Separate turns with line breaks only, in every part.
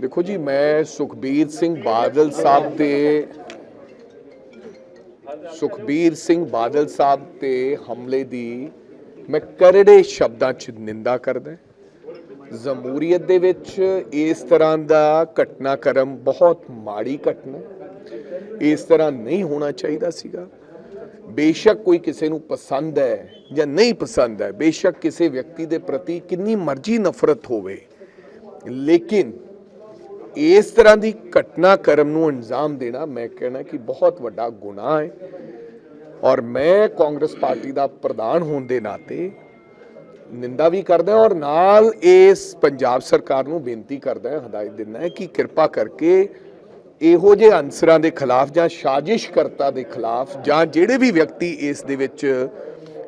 ਦੇਖੋ ਜੀ, ਮੈਂ ਸੁਖਬੀਰ ਸਿੰਘ ਬਾਦਲ ਸਾਹਿਬ ਤੇ ਸੁਖਬੀਰ ਸਿੰਘ ਬਾਦਲ ਸਾਹਿਬ ਤੇ ਹਮਲੇ ਦੀ ਮੈਂ ਕਰੜੇ ਸ਼ਬਦਾਂ 'ਚ ਨਿੰਦਾ ਕਰਦਾ ਜਮਹੂਰੀਅਤ ਦੇ ਵਿੱਚ ਇਸ ਤਰ੍ਹਾਂ ਦਾ ਘਟਨਾਕ੍ਰਮ ਬਹੁਤ ਮਾੜੀ ਘਟਨਾ ਇਸ ਤਰ੍ਹਾਂ ਨਹੀਂ ਹੋਣਾ ਚਾਹੀਦਾ ਸੀਗਾ। ਬੇਸ਼ੱਕ ਕੋਈ ਕਿਸੇ ਨੂੰ ਪਸੰਦ ਹੈ ਜਾਂ ਨਹੀਂ ਪਸੰਦ ਹੈ, ਬੇਸ਼ੱਕ ਕਿਸੇ ਵਿਅਕਤੀ ਦੇ ਪ੍ਰਤੀ ਕਿੰਨੀ ਮਰਜ਼ੀ ਨਫ਼ਰਤ ਹੋਵੇ। ਲੇਕਿਨ ਇਸ ਤਰ੍ਹਾਂ ਦੀ ਘਟਨਾਕ੍ਰਮ ਨੂੰ ਅੰਜਾਮ ਦੇਣਾ ਮੈਂ ਕਹਿਣਾ ਕਿ ਬਹੁਤ ਵੱਡਾ ਗੁਨਾਹ ਹੈ। ਔਰ ਮੈਂ ਕਾਂਗਰਸ ਪਾਰਟੀ ਦਾ ਪ੍ਰਧਾਨ ਹੋਣ ਦੇ ਨਾਤੇ ਨਿੰਦਾ ਵੀ ਕਰਦਾ ਔਰ ਨਾਲ ਇਸ ਪੰਜਾਬ ਸਰਕਾਰ ਨੂੰ ਬੇਨਤੀ ਕਰਦਾ ਹਾਂ ਹਦਾਇਤ ਦਿੰਦਾ ਹੈ ਕਿ ਕਿਰਪਾ ਕਰਕੇ ਇਹੋ ਜਿਹੇ ਅਨਸਰਾਂ ਦੇ ਖਿਲਾਫ ਜਾਂ ਸਾਜ਼ਿਸ਼ਕਰਤਾ ਦੇ ਖਿਲਾਫ ਜਾਂ ਜਿਹੜੇ ਵੀ ਵਿਅਕਤੀ ਇਸ ਦੇ ਵਿੱਚ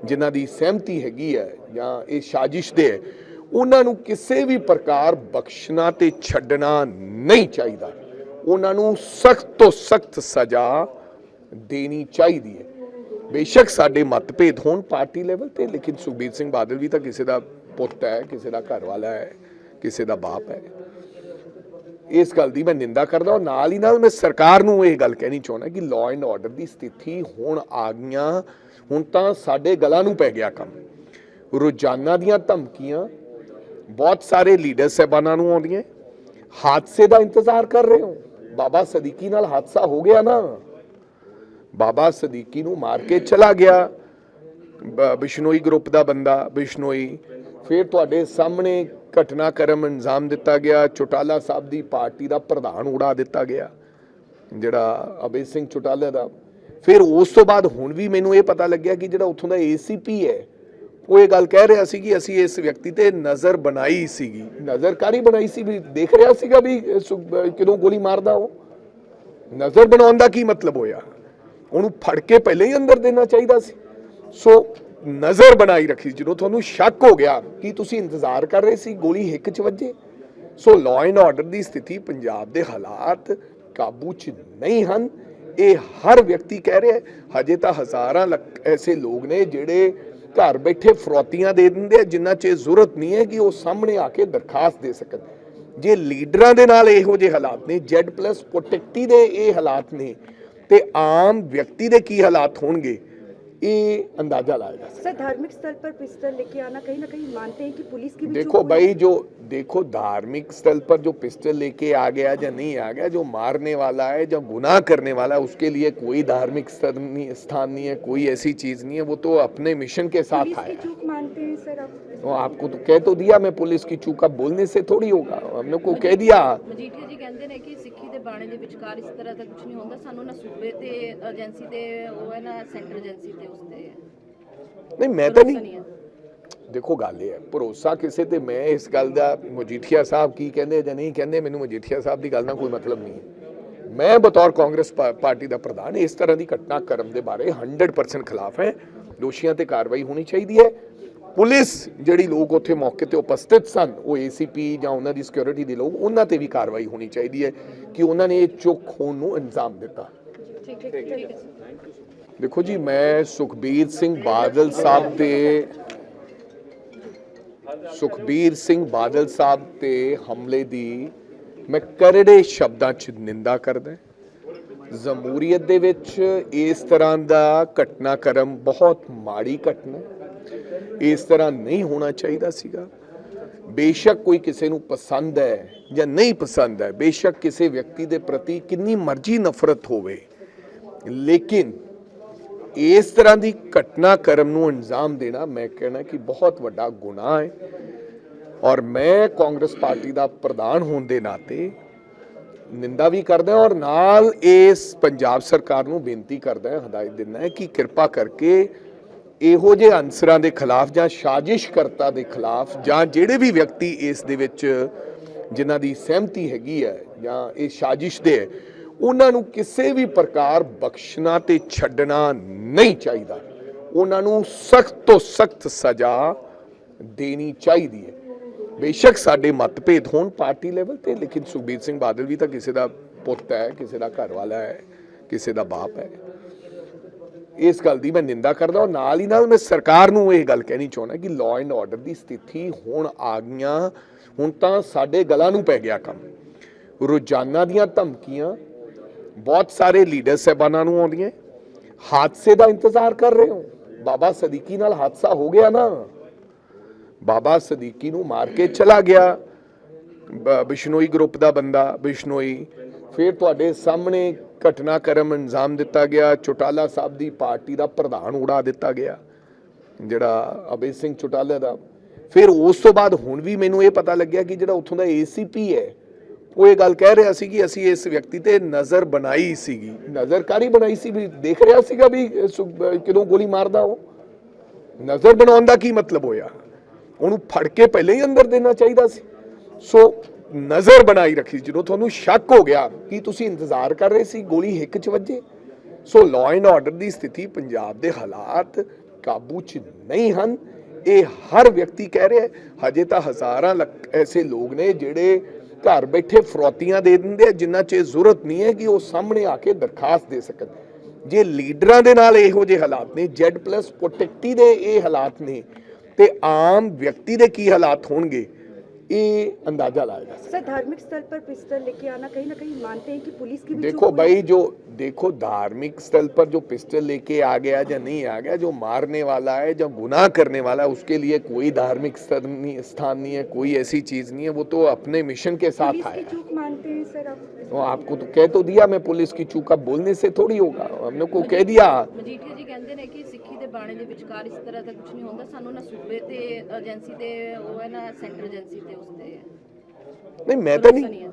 ਜਿਨ੍ਹਾਂ ਦੀ ਸਹਿਮਤੀ ਹੈਗੀ ਹੈ ਜਾਂ ਇਹ ਸਾਜ਼ਿਸ਼ ਦੇ ਹੈ, ਉਹਨਾਂ ਨੂੰ ਕਿਸੇ ਵੀ ਪ੍ਰਕਾਰ ਬਖਸ਼ਣਾ ਤੇ ਛੱਡਣਾ ਨਹੀਂ ਚਾਹੀਦਾ। ਉਹਨਾਂ ਨੂੰ ਸਖਤ ਤੋਂ ਸਖਤ ਸਜ਼ਾ ਦੇਣੀ ਚਾਹੀਦੀ ਹੈ। ਬੇਸ਼ੱਕ ਸਾਡੇ ਮਤਭੇਦ ਹੋਣ ਪਾਰਟੀ ਲੈਵਲ ਤੇ, ਲੇਕਿਨ ਸੁਖਬੀਰ ਸਿੰਘ ਬਾਦਲ ਵੀ ਤਾਂ ਕਿਸੇ ਦਾ ਪੁੱਤ ਹੈ, ਕਿਸੇ ਦਾ ਘਰ ਵਾਲਾ ਹੈ, ਕਿਸੇ ਦਾ ਬਾਪ ਹੈ। ਇਸ ਗੱਲ ਦੀ ਮੈਂ ਨਿੰਦਾ ਕਰਦਾ ਔਰ ਨਾਲ ਹੀ ਨਾਲ ਮੈਂ ਸਰਕਾਰ ਨੂੰ ਇਹ ਗੱਲ ਕਹਿਣੀ ਚਾਹੁੰਦਾ ਕਿ ਲਾਅ ਐਂਡ ਆਰਡਰ ਦੀ ਸਥਿਤੀ ਹੁਣ ਆ ਗਈਆਂ। ਹੁਣ ਤਾਂ ਸਾਡੇ ਗਲਾਂ ਨੂੰ ਪੈ ਗਿਆ ਕੰਮ। ਰੋਜ਼ਾਨਾ ਦੀਆਂ ਧਮਕੀਆਂ ਬਹੁਤ ਸਾਰੇ ਲੀਡਰ ਸਹਿਬਾਨਾਂ ਨੂੰ ਆਉਂਦੀਆਂ ਹਾਦਸੇ ਦਾ ਇੰਤਜ਼ਾਰ ਕਰ ਰਹੇ ਹੋ। ਬਾਬਾ ਸਦੀਕੀ ਨਾਲ ਹਾਦਸਾ ਹੋ ਗਿਆ ਨਾ। ਬਾਬਾ ਸਦੀਕੀ ਨੂੰ ਮਾਰ ਕੇ ਚਲਾ ਗਿਆ। ਬਿਸ਼ਨੋਈ ਗਰੁੱਪ ਦਾ ਬੰਦਾ, ਬਿਸ਼ਨੋਈ। ਫਿਰ ਤੁਹਾਡੇ ਸਾਹਮਣੇ ਘਟਨਾਕ੍ਰਮ ਅੰਜਾਮ ਦਿੱਤਾ ਗਿਆ। ਚੋਟਾਲਾ ਸਾਹਿਬ ਦੀ ਪਾਰਟੀ ਦਾ ਪ੍ਰਧਾਨ ਉਡਾ ਦਿੱਤਾ ਗਿਆ। ਜਿਹੜਾ ਅਬੇ ਸਿੰਘ ਚੋਟਾਲਾ ਦਾ। ਫਿਰ ਉਸ ਤੋਂ ਬਾਅਦ ਹੁਣ ਵੀ ਮੈਨੂੰ ਇਹ ਪਤਾ ਲੱਗਿਆ ਕਿ ਜਿਹੜਾ ਉੱਥੋਂ ਦਾ ਏਸੀਪੀ ਹੈ ਉਹ ਇਹ ਗੱਲ ਕਹਿ ਰਿਹਾ ਸੀ ਕਿ ਅਸੀਂ ਇਸ ਵਿਅਕਤੀ ਤੇ ਨਜ਼ਰ ਬਣਾਈ ਸੀਗੀ। ਨਜ਼ਰ ਕਾਰੀ ਬਣਾਈ ਸੀ ਵੀ ਦੇਖ ਰਿਹਾ ਸੀਗਾ ਵੀ ਇਹ ਗੋਲੀ ਮਾਰਦਾ ਉਹ। ਨਜ਼ਰ ਬਣਾਉਣ ਦਾ ਕੀ ਮਤਲਬ ਹੋਇਆ? ਉਹਨੂੰ ਫੜ ਕੇ ਪਹਿਲੇ ਹੀ ਅੰਦਰ ਦੇਣਾ ਚਾਹੀਦਾ ਸੀ। ਸੋ ਨਜ਼ਰ ਬਣਾਈ ਰੱਖੀ ਜਦੋਂ ਤੁਹਾਨੂੰ ਸ਼ੱਕ ਹੋ ਗਿਆ ਕਿ ਤੁਸੀਂ ਇੰਤਜ਼ਾਰ ਕਰ ਰਹੇ ਸੀ ਗੋਲੀ ਹਿੱਕ 'ਚ ਵੱਜੇ, ਸੋ ਲਾਅ ਐਂਡ ਆਰਡਰ ਦੀ ਸਥਿਤੀ ਪੰਜਾਬ ਦੇ ਹਾਲਾਤ ਕਾਬੂ 'ਚ ਨਹੀਂ ਹਨ। ਇਹ ਹਰ ਵਿਅਕਤੀ ਕਹਿ ਰਿਹਾ ਹੈ। ਹਜੇ ਤਾਂ ਹਜ਼ਾਰਾਂ ਲੱਖ ਐਸੇ ਲੋਕ ਨੇ ਜਿਹੜੇ ਘਰ ਬੈਠੇ ਫਰੋਤੀਆਂ ਦੇ ਦਿੰਦੇ ਆ ਜਿੰਨਾ 'ਚ ਇਹ ਜ਼ਰੂਰਤ ਨਹੀਂ ਹੈ ਕਿ ਉਹ ਸਾਹਮਣੇ ਆ ਕੇ ਦਰਖਾਸਤ ਦੇ ਸਕਣ ਜੇ ਲੀਡਰਾਂ ਦੇ ਨਾਲ ਇਹੋ ਜਿਹੇ ਹਾਲਾਤ ਨੇ Z+ ਪ੍ਰੋਟੈਕਟੀ ਦੇ ਇਹ ਹਾਲਾਤ ਨੇ ਤੇ ਆਮ ਵਿਅਕਤੀ ਦੇ ਕੀ ਹਾਲਾਤ ਹੋਣਗੇ ਇਹ ਅੰਦਾਜ਼ਾ ਲਾਇਆ ਜਾ ਸਕਦਾ
सर धार्मिक स्थल पर पिस्टल लेके आना कहीं ना कहीं मानते हैं कि पुलिस की भी
देखो
चूक हुई
भाई जो देखो धार्मिक स्थल पर जो पिस्टल लेके आ गया या नहीं आ गया जो मारने वाला है जो गुनाह करने वाला है उसके लिए कोई धार्मिक स्थल नहीं स्थान नहीं है कोई ऐसी चीज नहीं है वो तो अपने मिशन के साथ
पुलिस
आया
की चूक मानते हैं सर आप
वो आपको तो कह तो दिया मैं पुलिस की चूक अब बोलने से थोड़ी होगा हमने को कह दिया
ਮਜੀਠੀਆ ਜੀ ਕਹਿੰਦੇ ਨੇ ਕਿ ਸਿੱਖੀ ਦੇ ਬਾਣੇ ਦੇ ਵਿਚਕਾਰ ਇਸ ਤਰ੍ਹਾਂ ਦਾ ਕੁਝ ਨਹੀਂ ਹੁੰਦਾ ਸਾਨੂੰ ਨਾ ਸੂਬੇ ਤੇ ਏਜੰਸੀ ਤੇ ਉਹ ਹੈ ਨਾ ਸੈਂਟਰ ਏਜੰਸੀ ਤੇ ਉਸ ਤੇ
नहीं मैं तो
ਭਰੋਸਾ
नहीं
ਹੈ
ਦੇਖੋ ਗੱਲ ਇਹ ਹੈ ਭਰੋਸਾ ਕਿਸੇ ਤੇ ਮੈਂ ਇਸ ਗੱਲ ਦਾ ਮਜੀਠੀਆ ਸਾਹਿਬ ਕੀ ਕਹਿੰਦੇ ਜਾਂ ਨਹੀਂ ਕਹਿੰਦੇ ਮੈਨੂੰ ਮਜੀਠੀਆ ਸਾਹਿਬ ਦੀ ਗੱਲ ਨਾਲ ਕੋਈ ਮਤਲਬ ਨਹੀਂ ਹੈ। ਮੈਂ ਬਤੌਰ ਕਾਂਗਰਸ ਪਾਰਟੀ ਦਾ ਪ੍ਰਧਾਨ ਇਸ ਤਰ੍ਹਾਂ ਦੀ ਘਟਨਾਕ੍ਰਮ ਦੇ ਬਾਰੇ 100% ਖਿਲਾਫ ਹੈ। ਦੋਸ਼ੀਆਂ ਤੇ ਕਾਰਵਾਈ ਹੋਣੀ ਚਾਹੀਦੀ ਹੈ। ਪੁਲਿਸ ਜਿਹੜੀ ਲੋਕ ਉੱਥੇ ਮੌਕੇ ਤੇ ਉਪਸਥਿਤ ਸਨ ਉਹ ਏਸੀਪੀ ਜਾਂ ਉਹਨਾਂ ਦੀ ਸਿਕਿਉਰਿਟੀ ਦੇ ਲੋਕ ਉਹਨਾਂ ਤੇ ਵੀ ਕਾਰਵਾਈ ਹੋਣੀ ਚਾਹੀਦੀ ਹੈ ਕਿ ਉਹਨਾਂ ਨੇ ਇਹ ਚੁੱਕ ਹੋਣ ਨੂੰ ਅੰਜਾਮ ਦਿੱਤਾ।
ਠੀਕ ਹੈ
ਦੇਖੋ ਜੀ ਮੈਂ ਸੁਖਬੀਰ ਸਿੰਘ ਬਾਦਲ ਸਾਹਿਬ ਤੇ ਸੁਖਬੀਰ ਸਿੰਘ ਬਾਦਲ ਸਾਹਿਬ ਤੇ ਹਮਲੇ ਦੀ ਮੈਂ ਕਰੜੇ ਸ਼ਬਦਾਂ 'ਚ ਨਿੰਦਾ ਕਰਦਾ ਜਮਹੂਰੀਅਤ ਦੇ ਵਿੱਚ ਇਸ ਤਰ੍ਹਾਂ ਦਾ ਘਟਨਾਕ੍ਰਮ ਬਹੁਤ ਮਾੜੀ ਘਟਨਾ ਇਸ ਤਰ੍ਹਾਂ ਨਹੀਂ ਹੋਣਾ ਚਾਹੀਦਾ ਸੀਗਾ। ਬੇਸ਼ੱਕ ਕੋਈ ਕਿਸੇ ਨੂੰ ਪਸੰਦ ਹੈ ਜਾਂ ਨਹੀਂ ਪਸੰਦ ਹੈ, ਬੇਸ਼ੱਕ ਕਿਸੇ ਵਿਅਕਤੀ ਦੇ ਪ੍ਰਤੀ ਕਿੰਨੀ ਮਰਜ਼ੀ ਨਫ਼ਰਤ ਹੋਵੇ। ਲੇਕਿਨ ਇਸ ਤਰ੍ਹਾਂ ਦੀ ਘਟਨਾਕ੍ਰਮ ਨੂੰ ਅੰਜਾਮ ਦੇਣਾ ਮੈਂ ਕਹਿਣਾ ਕਿ ਬਹੁਤ ਵੱਡਾ ਗੁਨਾਹ ਹੈ। ਔਰ ਮੈਂ ਕਾਂਗਰਸ ਪਾਰਟੀ ਦਾ ਪ੍ਰਧਾਨ ਹੋਣ ਦੇ ਨਾਤੇ ਨਿੰਦਾ ਵੀ ਕਰਦਾ ਔਰ ਨਾਲ ਇਸ ਪੰਜਾਬ ਸਰਕਾਰ ਨੂੰ ਬੇਨਤੀ ਕਰਦਾ ਹਦਾਇਤ ਦਿੰਦਾ ਹੈ ਕਿ ਕਿਰਪਾ ਕਰਕੇ ਇਹੋ ਜਿਹੇ ਅਨਸਰਾਂ ਦੇ ਖਿਲਾਫ ਜਾਂ ਸਾਜ਼ਿਸ਼ਕਰਤਾ ਦੇ ਖਿਲਾਫ ਜਾਂ ਜਿਹੜੇ ਵੀ ਵਿਅਕਤੀ ਇਸ ਦੇ ਵਿੱਚ ਜਿਨ੍ਹਾਂ ਦੀ ਸਹਿਮਤੀ ਹੈਗੀ ਹੈ ਜਾਂ ਇਹ ਸਾਜ਼ਿਸ਼ ਦੇ ਹੈ, ਉਹਨਾਂ ਨੂੰ ਕਿਸੇ ਵੀ ਪ੍ਰਕਾਰ ਬਖਸ਼ਣਾ ਤੇ ਛੱਡਣਾ ਨਹੀਂ ਚਾਹੀਦਾ। ਉਹਨਾਂ ਨੂੰ ਸਖਤ ਤੋਂ ਸਖਤ ਸਜ਼ਾ ਦੇਣੀ ਚਾਹੀਦੀ ਹੈ। ਬੇਸ਼ੱਕ ਸਾਡੇ ਮਤਭੇਦ ਹੋਣ ਪਾਰਟੀ ਲੈਵਲ ਤੇ, ਲੇਕਿਨ ਸੁਖਬੀਰ ਸਿੰਘ ਬਾਦਲ ਵੀ ਤਾਂ ਕਿਸੇ ਦਾ ਪੁੱਤ ਹੈ, ਕਿਸੇ ਦਾ ਘਰ ਵਾਲਾ ਹੈ, ਕਿਸੇ ਦਾ ਬਾਪ ਹੈ। ਇਸ ਗੱਲ ਦੀ ਮੈਂ ਨਿੰਦਾ ਕਰਦਾ ਔਰ ਨਾਲ ਹੀ ਨਾਲ ਮੈਂ ਸਰਕਾਰ ਨੂੰ ਇਹ ਗੱਲ ਕਹਿਣੀ ਚਾਹੁੰਦਾ ਕਿ ਲਾਅ ਐਂਡ ਆਰਡਰ ਦੀ ਸਥਿਤੀ ਹੁਣ ਆ ਗਈਆਂ। ਹੁਣ ਤਾਂ ਸਾਡੇ ਗਲਾਂ ਨੂੰ ਪੈ ਗਿਆ ਕੰਮ। ਰੋਜ਼ਾਨਾ ਦੀਆਂ ਧਮਕੀਆਂ ਬਹੁਤ ਸਾਰੇ ਲੀਡਰ ਸਾਹਿਬਾਨਾਂ ਨੂੰ ਆਉਂਦੀਆਂ ਹਾਦਸੇ ਦਾ ਇੰਤਜ਼ਾਰ ਕਰ ਰਹੇ ਹੋ। ਬਾਬਾ ਸਦੀਕੀ ਨਾਲ ਹਾਦਸਾ ਹੋ ਗਿਆ ਨਾ। ਬਾਬਾ ਸਦੀਕੀ ਨੂੰ ਮਾਰ ਕੇ ਚਲਾ ਗਿਆ। ਬਿਸ਼ਨੋਈ ਗਰੁੱਪ ਦਾ ਬੰਦਾ, ਬਿਸ਼ਨੋਈ। ਫਿਰ ਤੁਹਾਡੇ ਸਾਹਮਣੇ ਘਟਨਾਕ੍ਰਮ ਅੰਜਾਮ ਦਿੱਤਾ ਗਿਆ। ਚੋਟਾਲਾ ਸਾਹਿਬ ਦੀ ਪਾਰਟੀ ਦਾ ਪ੍ਰਧਾਨ ਉਡਾ ਦਿੱਤਾ ਗਿਆ। ਜਿਹੜਾ ਅਬੇ ਸਿੰਘ ਚੋਟਾਲਾ ਦਾ। ਫਿਰ ਉਸ ਤੋਂ ਬਾਅਦ ਹੁਣ ਵੀ ਮੈਨੂੰ ਇਹ ਪਤਾ ਲੱਗਿਆ ਕਿ ਜਿਹੜਾ ਉੱਥੋਂ ਦਾ ਏਸੀਪੀ ਹੈ ਉਹ ਇਹ ਗੱਲ ਕਹਿ ਰਿਹਾ ਸੀ ਕਿ ਅਸੀਂ ਇਸ ਵਿਅਕਤੀ ਤੇ ਨਜ਼ਰ ਬਣਾਈ ਸੀਗੀ। ਨਜ਼ਰ ਬਣਾਈ ਸੀ ਵੀ ਦੇਖ ਰਿਹਾ ਸੀਗਾ ਵੀ ਕਿਦੋਂ ਗੋਲੀ ਮਾਰਦਾ ਉਹ। ਨਜ਼ਰ ਬਣਾਉਣ ਦਾ ਕੀ ਮਤਲਬ ਹੋਇਆ? ਉਹਨੂੰ ਫੜ ਕੇ ਪਹਿਲੇ ਹੀ ਅੰਦਰ ਦੇਣਾ ਚਾਹੀਦਾ ਸੀ। ਸੋ, ਨਜ਼ਰ ਬਣਾਈ ਰੱਖੀ। ਜਦੋਂ ਤੁਹਾਨੂੰ ਸ਼ੱਕ ਹੋ ਗਿਆ ਕਿ ਤੁਸੀਂ ਇੰਤਜ਼ਾਰ ਕਰ ਰਹੇ ਸੀ ਗੋਲੀ ਹਿੱਕ 'ਚ ਵੱਜੇ, ਸੋ ਲਾਅ ਐਂਡ ਆਰਡਰ ਦੀ ਸਥਿਤੀ ਪੰਜਾਬ ਦੇ ਹਾਲਾਤ ਕਾਬੂ 'ਚ ਨਹੀਂ ਹਨ। ਇਹ ਹਰ ਵਿਅਕਤੀ ਕਹਿ ਰਿਹਾ ਹੈ। ਹਜੇ ਤਾਂ ਹਜ਼ਾਰਾਂ ਲੱਖ ਐਸੇ ਲੋਕ ਨੇ ਜਿਹੜੇ ਘਰ ਬੈਠੇ ਫਰੋਤੀਆਂ ਦੇ ਦਿੰਦੇ ਆ, ਜਿੰਨਾ 'ਚ ਇਹ ਜ਼ਰੂਰਤ ਨਹੀਂ ਹੈ ਕਿ ਉਹ ਸਾਹਮਣੇ ਆ ਕੇ ਦਰਖਾਸਤ ਦੇ ਸਕਣ। ਜੇ ਲੀਡਰਾਂ ਦੇ ਨਾਲ ਇਹੋ ਜਿਹੇ ਹਾਲਾਤ ਨੇ, Z+ ਪ੍ਰੋਟੈਕਟੀ ਦੇ ਇਹ ਹਾਲਾਤ ਨੇ, ਤੇ ਆਮ ਵਿਅਕਤੀ ਦੇ ਕੀ ਹਾਲਾਤ ਹੋਣਗੇ? ये अंदाज़ा लाया जा सकता
सर धार्मिक स्थल पर पिस्टल लेके आना कहीं ना कहीं मानते हैं कि पुलिस की भी
देखो भाई जो देखो धार्मिक स्थल पर जो पिस्टल लेके आ गया या नहीं आ गया जो मारने वाला है जो गुनाह करने वाला है उसके लिए कोई धार्मिक स्थल नहीं स्थान नहीं है कोई ऐसी चीज़ नहीं है वो तो अपने मिशन के साथ आया
चूक मानते हैं सर आप।
तो आपको तो कह तो दिया मैं पुलिस की चूक अब बोलने से थोड़ी होगा हम लोग को कह दिया।
जी कहते हैं कि ਤੇ ਬਾਣੇ ਦੇ ਵਿਚਕਾਰ ਇਸ ਤਰ੍ਹਾਂ ਦਾ ਕੁਝ ਨਹੀਂ ਹੁੰਦਾ। ਸਾਨੂੰ ਨਾ ਸੂਬੇ ਤੇ ਏਜੰਸੀ ਤੇ ਉਹ ਹੈ ਨਾ ਸੈਂਟਰ ਏਜੰਸੀ ਤੇ ਉਸ ਤੇ।
ਨਹੀਂ
ਮੈਂ
ਤਾਂ
ਨਹੀਂ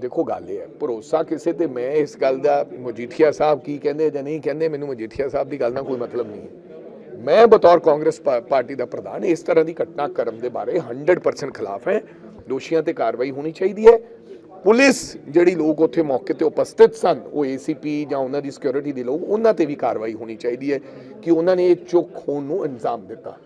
ਦੇਖੋ ਗੱਲ ਇਹ ਹੈ ਭਰੋਸਾ ਕਿਸੇ ਤੇ ਮੈਂ ਇਸ ਗੱਲ ਦਾ ਮਜੀਠੀਆ ਸਾਹਿਬ ਕੀ ਕਹਿੰਦੇ ਜਾਂ ਨਹੀਂ ਕਹਿੰਦੇ ਮੈਨੂੰ ਮਜੀਠੀਆ ਸਾਹਿਬ ਦੀ ਗੱਲ ਨਾਲ ਕੋਈ ਮਤਲਬ ਨਹੀਂ ਮੈਂ ਬਤੌਰ ਕਾਂਗਰਸ ਪਾਰਟੀ ਦਾ ਪ੍ਰਧਾਨ ਇਸ ਤਰ੍ਹਾਂ ਦੀ ਘਟਨਾ ਕਰਮ ਦੇ ਬਾਰੇ 100% ਖਿਲਾਫ ਹੈ। ਦੋਸ਼ੀਆਂ ਤੇ ਕਾਰਵਾਈ ਹੋਣੀ ਚਾਹੀਦੀ ਹੈ। ਪੁਲਿਸ ਜਿਹੜੀ ਲੋਕ ਉੱਥੇ ਮੌਕੇ ਤੇ ਉਪਸਥਿਤ ਸਨ, ਉਹ ਏਸੀਪੀ ਜਾਂ ਉਹਨਾਂ ਦੀ ਸਿਕਿਉਰਿਟੀ ਦੇ ਲੋਕ, ਉਹਨਾਂ ਤੇ ਵੀ ਕਾਰਵਾਈ ਹੋਣੀ ਚਾਹੀਦੀ ਹੈ ਕਿ ਉਹਨਾਂ ਨੇ ਇਹ ਚੁੱਕ ਹੋਣ ਨੂੰ ਇਲਜ਼ਾਮ ਦਿੱਤਾ।